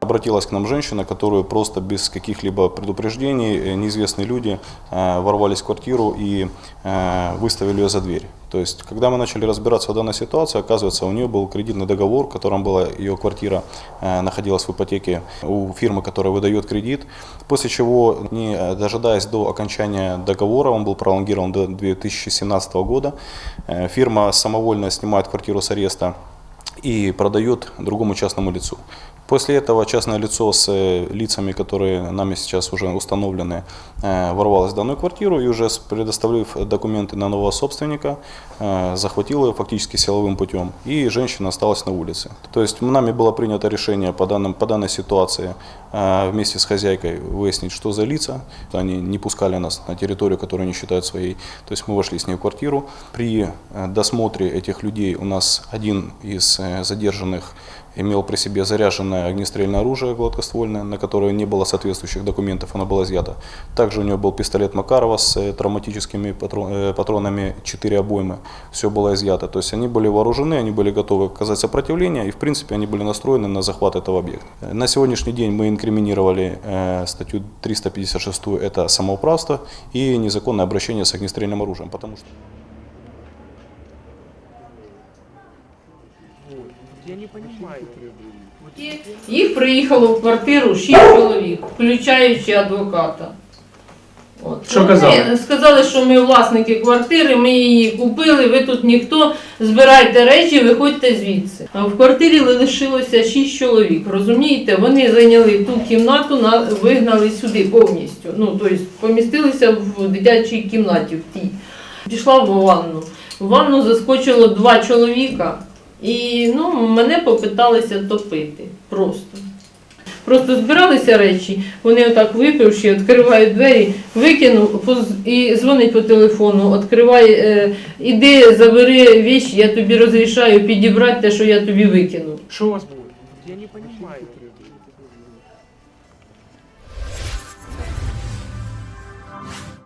Обратилась к нам женщина, которую просто без каких-либо предупреждений э, неизвестные люди э, ворвались в квартиру и э, выставили ее за дверь. То есть, когда мы начали разбираться в данной ситуации, оказывается, у нее был кредитный договор, в котором была ее квартира находилась в ипотеке у фирмы, которая выдает кредит. После чего, не дожидаясь до окончания договора, он был пролонгирован до 2017 года, фирма самовольно снимает квартиру с ареста и продает другому частному лицу. После этого частное лицо с э, лицами, которые нами сейчас уже установлены, э, ворвалось в данную квартиру и уже предоставив документы на нового собственника, э, захватило ее фактически силовым путем. И женщина осталась на улице. То есть нами было принято решение по, данным, по данной ситуации вместе с хозяйкой выяснить, что за лица. Они не пускали нас на территорию, которую они считают своей. То есть мы вошли с ней в квартиру. При досмотре этих людей у нас один из задержанных имел при себе заряженное огнестрельное оружие гладкоствольное, на которое не было соответствующих документов, оно было изъято. Также у него был пистолет Макарова с э, травматическими э, патронами 4 обоймы. Все было изъято. То есть они были вооружены, они были готовы оказать сопротивление, и в принципе они были настроены на захват этого объекта. Э, На сегодняшний день мы инкриминировали э, статью 356, это самоуправство и незаконное обращение с огнестрельным оружием, потому что Їх приїхало в квартиру шість чоловік, включаючи адвоката. От. Що Вони казали? Сказали, що ми власники квартири, ми її купили, ви тут ніхто, збирайте речі, виходьте звідси. А в квартирі лишилося шість чоловік. Розумієте, вони зайняли ту кімнату, вигнали сюди повністю. Ну, тобто помістилися в дитячій кімнаті в тій. Пішла в ванну. В ванну заскочило два чоловіка. І ну, мене попиталися топити. Просто. Просто збиралися речі, вони отак випивши, відкривають двері, викинув і дзвонить по телефону, відкривай, е, іди, забери віч, я тобі розрішаю підібрати те, що я тобі викинув. Що у вас було? Я не розумію.